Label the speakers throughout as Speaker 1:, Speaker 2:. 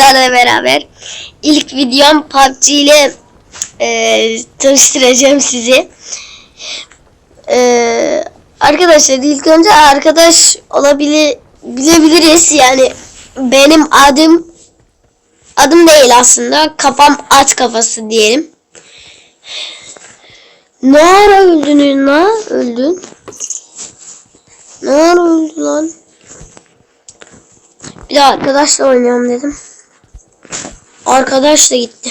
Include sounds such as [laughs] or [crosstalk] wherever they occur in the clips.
Speaker 1: sizlerle beraber ilk videom PUBG ile e, tanıştıracağım sizi. E, arkadaşlar ilk önce arkadaş olabilir bilebiliriz yani benim adım adım değil aslında kafam at kafası diyelim. Ne ara öldün lan? Öldün. Ne ara öldü lan? Bir de arkadaşla oynayalım dedim. Arkadaş da gitti.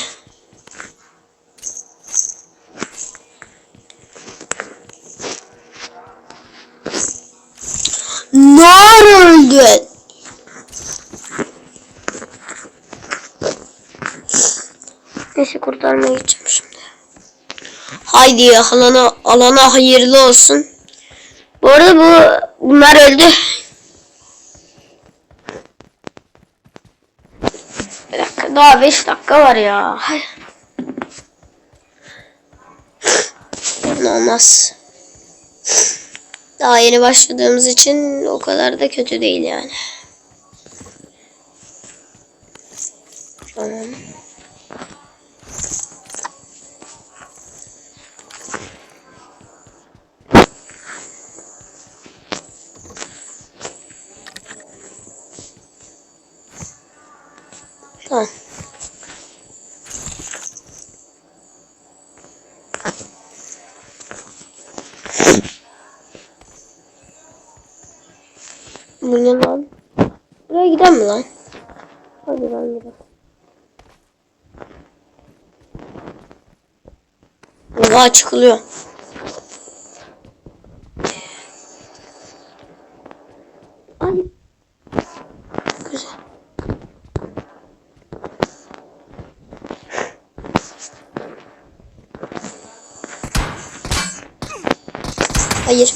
Speaker 1: Ne ara öldün? Neyse kurtarmaya gideceğim şimdi. Haydi alana, alana hayırlı olsun. Bu arada bu bunlar öldü. Bir dakika daha 5 dakika var ya. Hay. Ne olmaz. Daha yeni başladığımız için o kadar da kötü değil yani. Tamam. Bu ne lan? Buraya gidelim mi lan? Hadi lan gidelim. Yola çıkılıyor. Ay. Güzel. Hayır.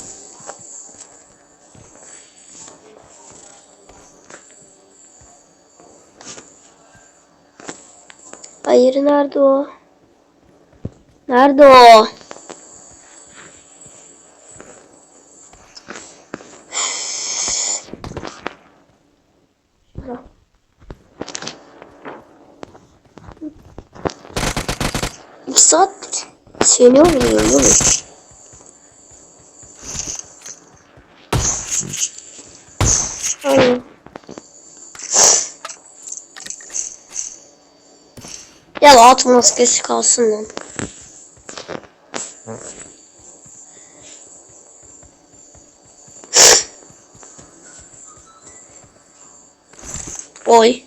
Speaker 1: Hayır nerede o? Nerede o? İki saat seni vuruyor oğlum. Aynen. Ya at maskesi kalsın lan. Oy.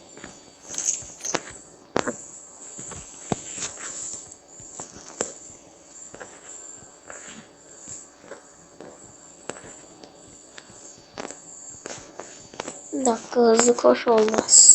Speaker 1: Bir dakika hızlı koş olmaz.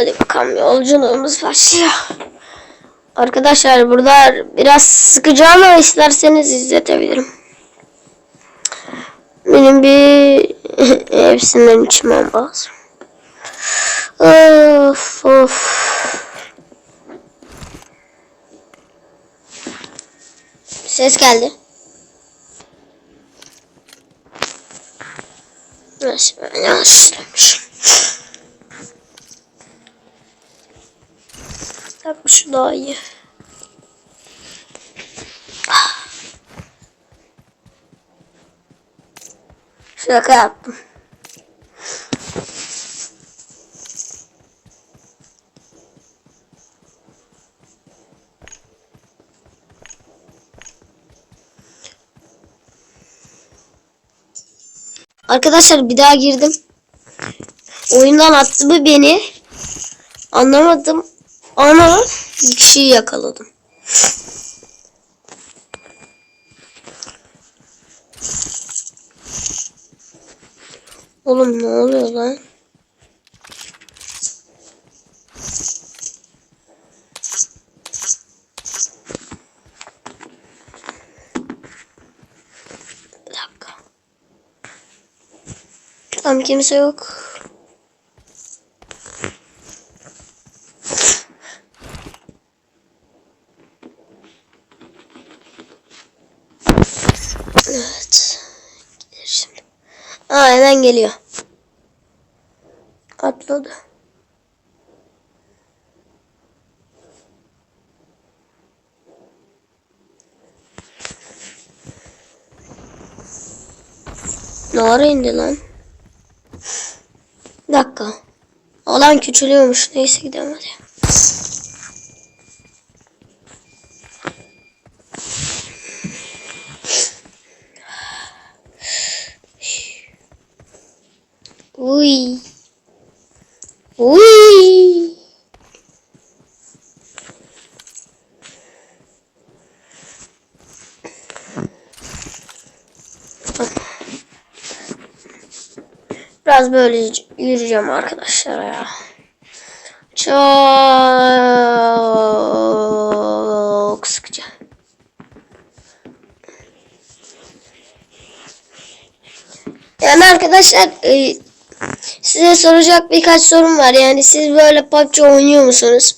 Speaker 1: Hadi bakalım yolculuğumuz başlıyor. Arkadaşlar burada biraz sıkıcı ama isterseniz izletebilirim. Benim bir [laughs] hepsinden içmem lazım. Of of. Ses geldi. Nasıl ben yanlış Tabii şu daha iyi. Şaka yaptım. Arkadaşlar bir daha girdim. Oyundan attı mı beni? Anlamadım. Ana bir kişiyi yakaladım. Oğlum ne oluyor lan? Tam kimse yok. Hemen geliyor. Atladı. Ne ara indi lan? Bir dakika. Alan küçülüyormuş. Neyse gidelim Biraz böyle yürüyeceğim arkadaşlar ya. Çok sıkıcı. Yani arkadaşlar e, size soracak birkaç sorum var. Yani siz böyle PUBG oynuyor musunuz?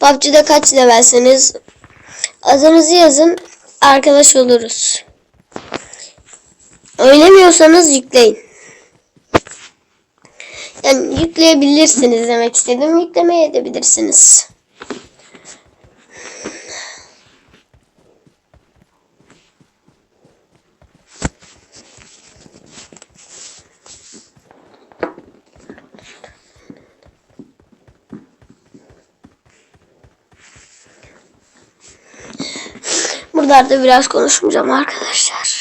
Speaker 1: PUBG'de kaç levelsiniz? Adınızı yazın. Arkadaş oluruz. Oynamıyorsanız yükleyin. Yani yükleyebilirsiniz demek istedim. Yüklemeye edebilirsiniz. Buralarda biraz konuşmayacağım arkadaşlar.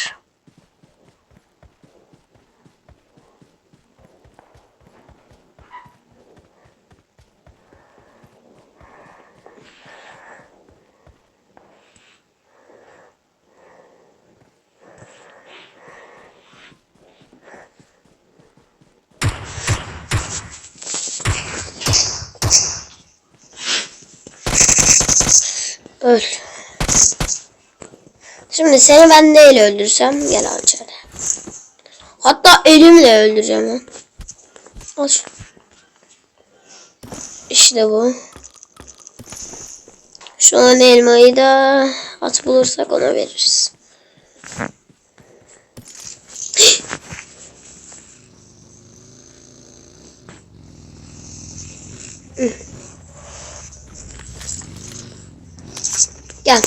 Speaker 1: Öl. Şimdi seni ben neyle öldürsem gel al. Hatta elimle öldüreceğim lan. Al. İşte bu. Şu an elmayı da at bulursak ona veririz. Gel.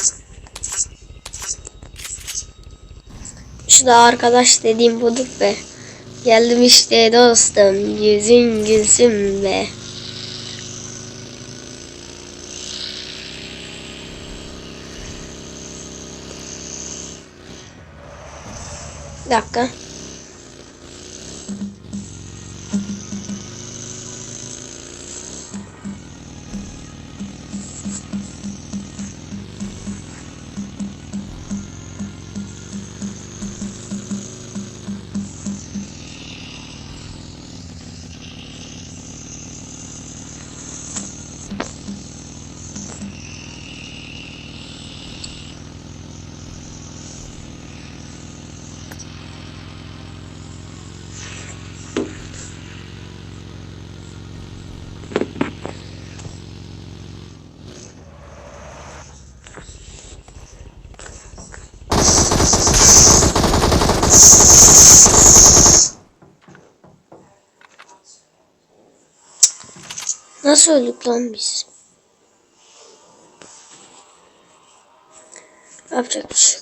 Speaker 1: Şu da arkadaş dediğim budur be. Geldim işte dostum. Yüzün gülsün be. Bir dakika. Nasıl öldük lan biz? Yapacak bir şey.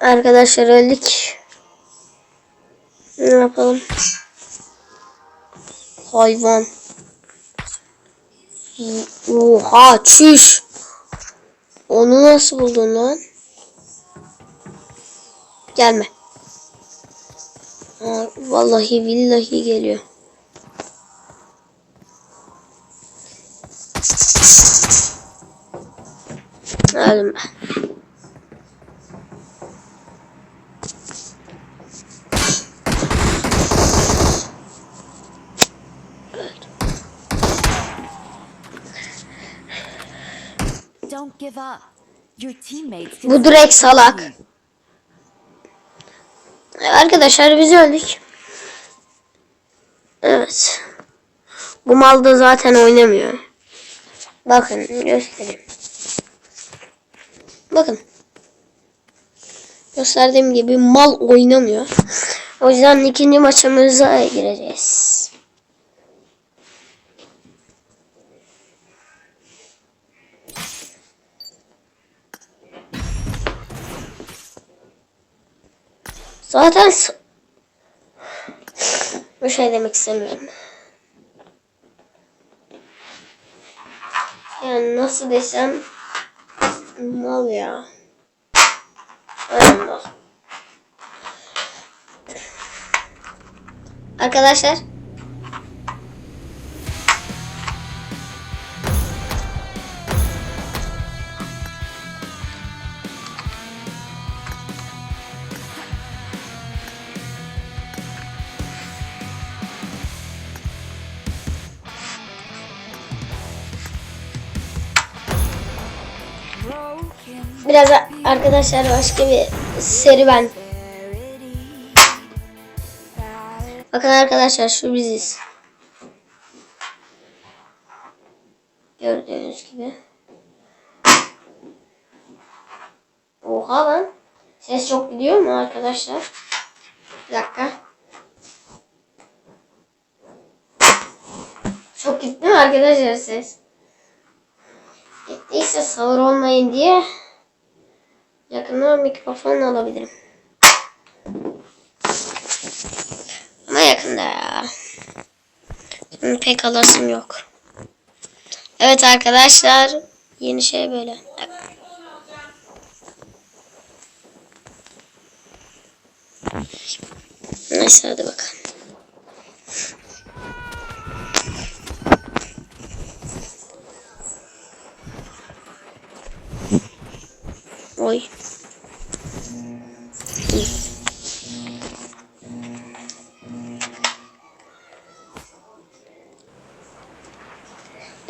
Speaker 1: Arkadaşlar öldük. Ne yapalım? Hayvan. Oha çüş. Onu nasıl buldun lan? Gelme. Aa, vallahi billahi geliyor. Öldüm ben.
Speaker 2: Don't give up. Your teammates can
Speaker 1: Bu direkt salak. Arkadaşlar biz öldük. Evet. Bu mal da zaten oynamıyor. Bakın göstereyim. Bakın. Gösterdiğim gibi mal oynamıyor. O yüzden ikinci maçımıza gireceğiz. Zaten bir şey demek istemiyorum. Yani nasıl desem mal ya. Aynen mal. Arkadaşlar biraz arkadaşlar başka bir serüven. Bakın arkadaşlar şu biziz. Gördüğünüz gibi. Oha lan. Ses çok gidiyor mu arkadaşlar? Bir dakika. Çok gitti mi arkadaşlar ses? Gittiyse sağır olmayın diye yakından mikrofon alabilirim. Ama yakında ya. Şimdi pek alasım yok. Evet arkadaşlar. Yeni şey böyle. Neyse hadi bakalım. Oy.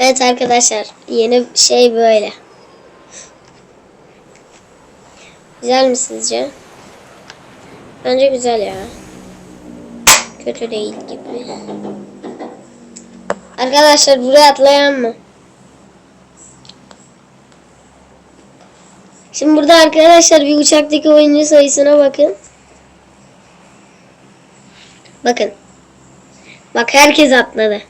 Speaker 1: Evet arkadaşlar yeni şey böyle. Güzel mi sizce? Bence güzel ya. Kötü değil gibi. Arkadaşlar buraya atlayan mı? Şimdi burada arkadaşlar bir uçaktaki oyuncu sayısına bakın. Bakın. Bak herkes atladı.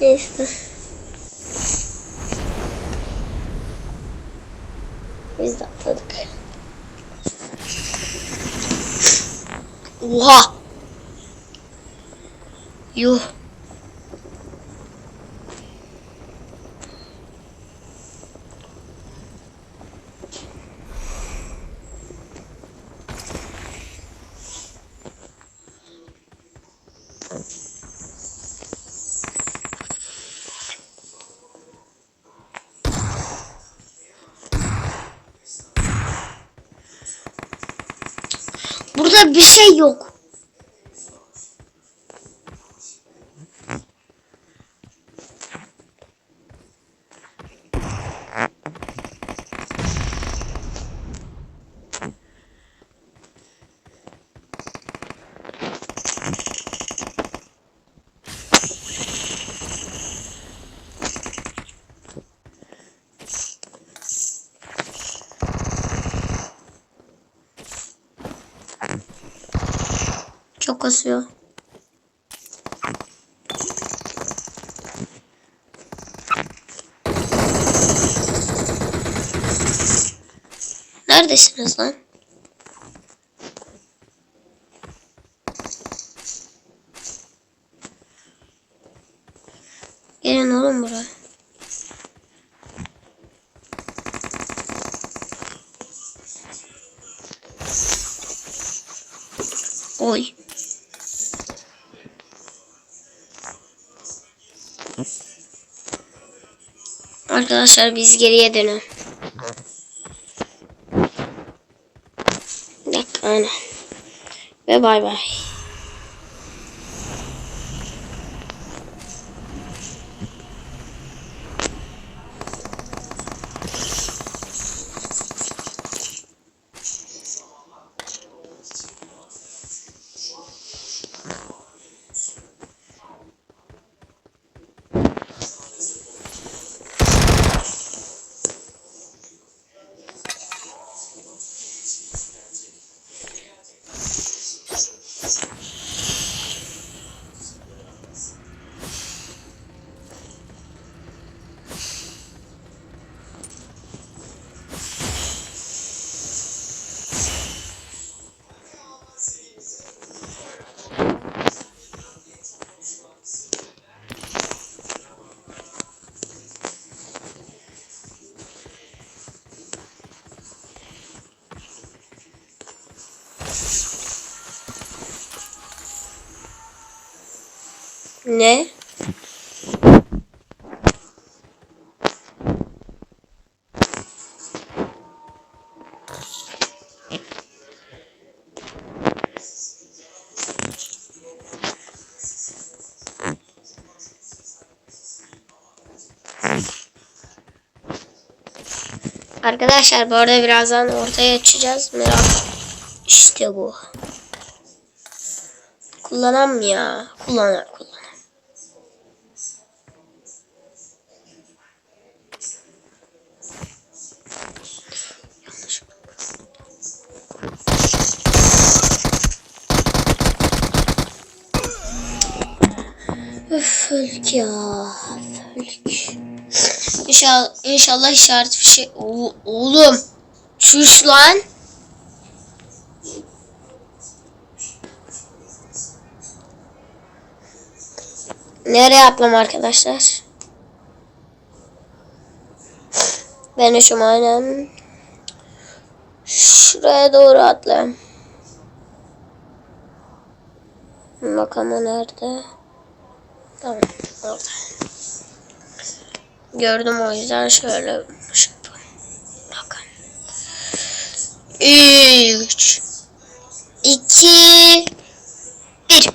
Speaker 1: Neyse. Biz de atladık. Oha! Yuh. Burada bir şey yok. Çok kasıyor. Neredesiniz lan? Gelin oğlum buraya. Oy. Arkadaşlar biz geriye dönün. Bir dakika aynen. Ve bay bay. Ne? Arkadaşlar bu arada birazdan ortaya açacağız. Merak. İşte bu. Kullanan ya? Kullanan kullanan. Yanlış. Üf Fölk ya. Fölk. İnşallah, inşallah işaret bir şey. Oo, oğlum. Çüş lan. Nereye atlam arkadaşlar? Ben şu aynen şuraya doğru atlayayım. Bakalım nerede? Tamam. Gördüm o yüzden şöyle şey. Bakın. Üç. iki, Bir.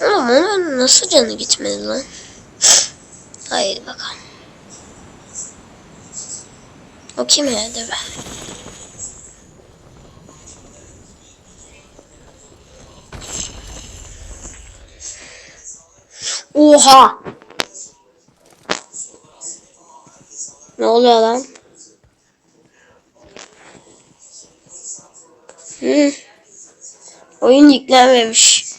Speaker 1: Ama onun nasıl canı gitmedi lan? Haydi bakalım. O kim yedi be? Oha! Ne oluyor lan? Hı. Oyun yüklenmemiş.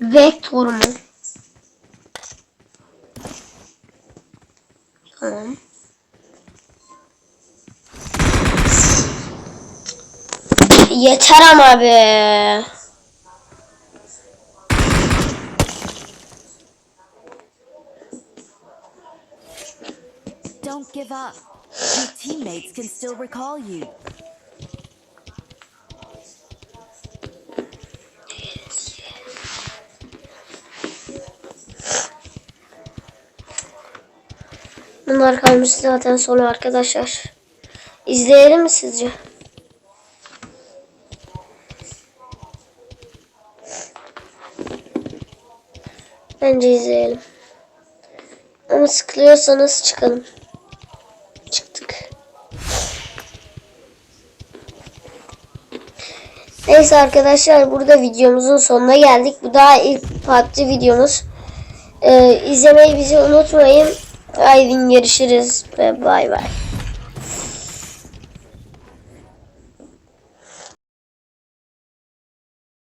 Speaker 1: Vektor mu? Tamam. Yeter.
Speaker 2: Don't give up. Your teammates can still recall you.
Speaker 1: Bunlar kalmış zaten sonu arkadaşlar. İzleyelim mi sizce? Bence izleyelim. Ama sıkılıyorsanız çıkalım. Çıktık. Neyse arkadaşlar burada videomuzun sonuna geldik. Bu daha ilk PUBG videomuz. Ee, izlemeyi bizi unutmayın. Haydi görüşürüz ve bay bay.